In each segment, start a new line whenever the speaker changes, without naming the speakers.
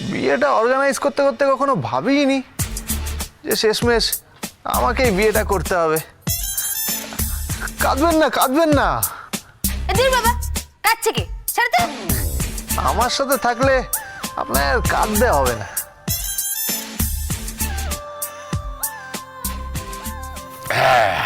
বিয়েটা অর্গানাইজ করতে করতে কখনো ভাবিনি যে শেষমেশ আমাকেই বিয়েটা করতে হবে। কাঁদবেন না কাঁদবেন না।
দূর বাবা কাচ্ছে কে?
আমার সাথে থাকলে আপনার কাঁদতে হবে না।
ঝলমলে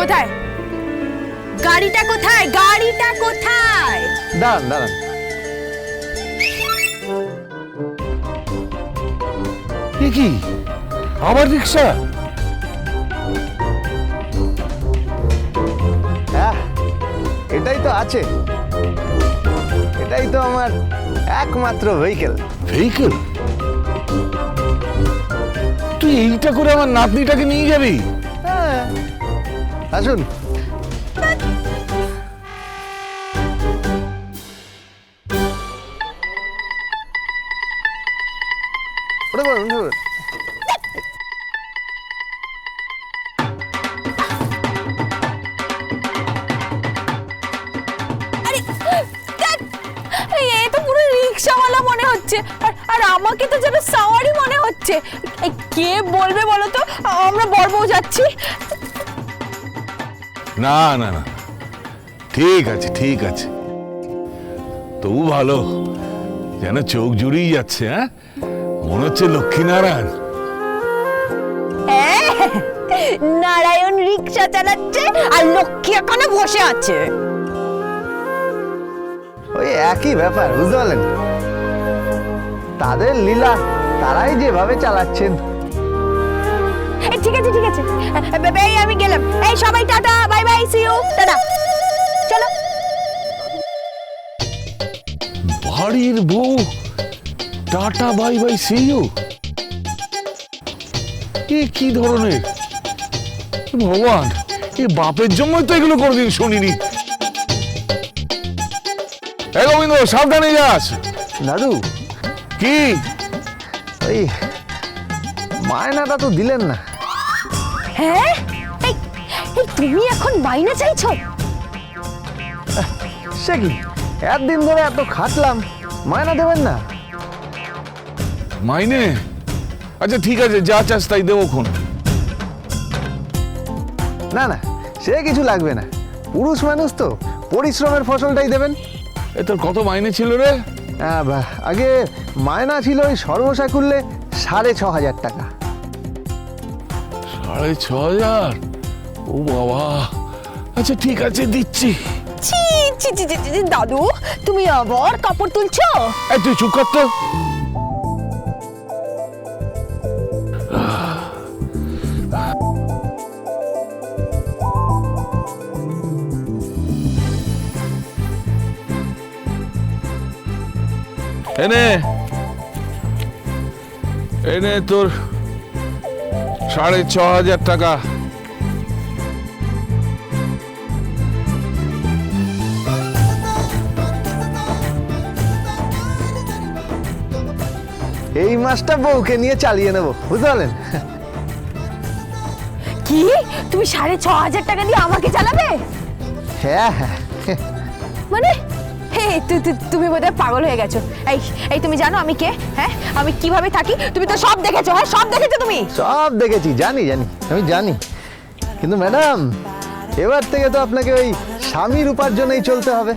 কোথায়? গাড়িটা কোথায়? গাড়িটা কোথায়?
দাঁড়ান দাঁড়ান।
এ কি? আবার রিক্সা?
হ্যাঁ এটাই তো আছে। এটাই তো আমার একমাত্র ভেহিকেল
ভেহিকেল তুই এইটা করে আমার নাতনিটাকে নিয়ে যাবি?
হ্যাঁ। আসুন। ওটা বলুন বলুন।
আরে আমাকে তো যেন সাওয়ারি মনে হচ্ছে। কে বলবে বলো তো? আমরা বর্বউ যাচ্ছি।
না না না। ঠিক আছে ঠিক আছে। তবু ভালো যেন চোখ জুড়িয়ে যাচ্ছে হ্যাঁ? মনে হচ্ছে লক্ষ্মীনারায়ণ।
হ্যাঁ, নারায়ণ রিক্সা চালাচ্ছে আর লক্ষ্মী এখানে বসে আছে।
ওই একই ব্যাপার বুঝতে পারলেন? তাদের লীলা তারাই যেভাবে চালাচ্ছেন
ঠিক আছে ঠিক আছে। এই আমি গেলাম। এই সবাই tata bye bye see you tata. চলো।
বাড়ির বউ। Tata bye bye see you এ কি ধরনের? ভগবান এ বাপের জন্যই তো এগুলো কোনোদিন শুনিনি। এ গোবিন্দ সাবধানে যাস।
দাদু।
কি?
ওই মায়নাটা তো দিলেন না।
হ্যাঁ? এই এই, তুমি এখন বাইনা চাইছো
সে কি? একদিন ধরে এত খাটলাম। মায়না দেবেন না?
মাইনে? আচ্ছা ঠিক আছে যা চাস তাই দেবো খন
না না সে কিছু লাগবে না। পুরুষ মানুষ তো পরিশ্রমের ফসলটাই দেবেন।
এ তোর কত মাইনে ছিল রে?
আগে মায়না ছিল ওই সর্বসাকুল্যে সাড়ে ছ হাজার টাকা।
সাড়ে ছ হাজার। ও বাবা। আচ্ছা ঠিক আছে দিচ্ছি।
ছি ছি ছি ছি, ছি, দাদু তুমি আবার কাপড় তুলছো?
এই তুই চুপ কর তো। এনে এনে তোর সাড়ে ছ হাজার টাকা।
এই মাসটা বউকে নিয়ে চালিয়ে নেব বুঝতে পারলেন?
কি? তুমি সাড়ে ছ হাজার টাকা দিয়ে আমাকে চালাবে?
হ্যাঁ হ্যাঁ।
মানে তুমি বোধহয় পাগল হয়ে গেছো। এই এই তুমি জানো আমি কে? হ্যাঁ? আমি কীভাবে থাকি? তুমি তো সব দেখেছ হ্যাঁ? সব দেখেছ তুমি?
সব দেখেছি জানি জানি আমি জানি। কিন্তু ম্যাডাম এবার থেকে তো আপনাকে ওই স্বামীর উপার্জনেই চলতে হবে।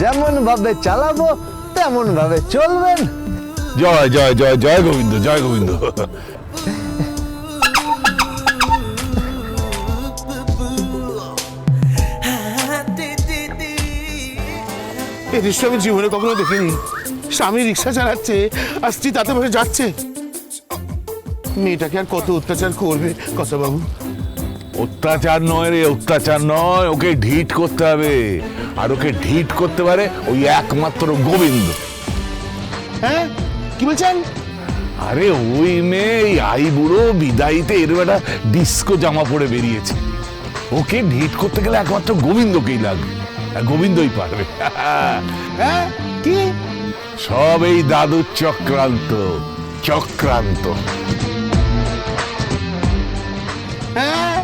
যেমন ভাবে চালাবো তেমন ভাবে চলবেন।
জয় জয় জয় জয় গোবিন্দ জয় গোবিন্দ।
এই দৃশ্য আমি জীবনে কখনো দেখিনি। স্বামী রিক্সা চালাচ্ছে আর স্ত্রী তাতে বসে যাচ্ছে। মেয়েটাকে আর কত অত্যাচার করবে কথা বাবু
অত্যাচার নয় রে অত্যাচার নয়। ওকে ঢিট করতে হবে। আর ওকে ঢিট করতে পারে ওই একমাত্র গোবিন্দ।
হ্যাঁ? কি বলছেন?
আরে ওই মেয়ে এই আই বুড়ো বিদায়ীতে এর একটা ডিস্কো জামা পরে বেরিয়েছে। ওকে ঢিট করতে গেলে একমাত্র গোবিন্দকেই লাগবে। গোবিন্দই পারবে
হ্যাঁ কি
সব এই দাদুর চক্রান্ত চক্রান্ত
হ্যাঁ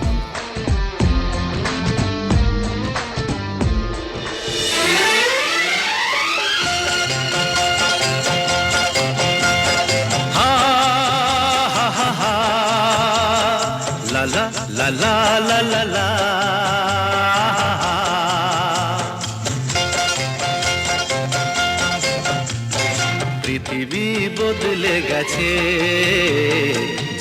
La la la la la la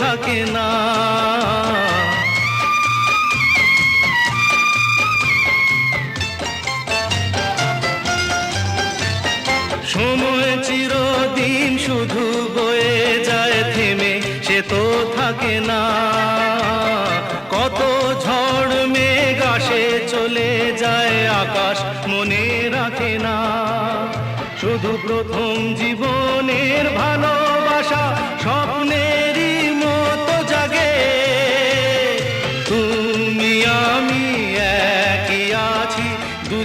থাকে না। সময় চিরদিন শুধু বয়ে যায় থেমে, সে তো থাকে না। কত ঝড় মেঘ চলে যায় আকাশ, মনে রাখে না। শুধু প্রথম জীবনের ভালোবাসা স্বপ্নেরই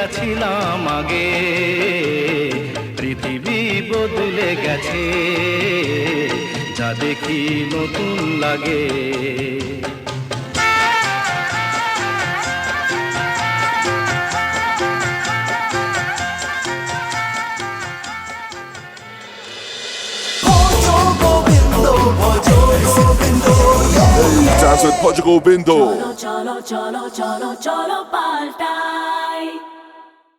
যাচ্ছিলাম আগে। পৃথিবী বদলে গেছে যা দেখি নতুন লাগে।
Dance with Portugal Bindo.
চলো চলো চলো চলো পাল্টাই।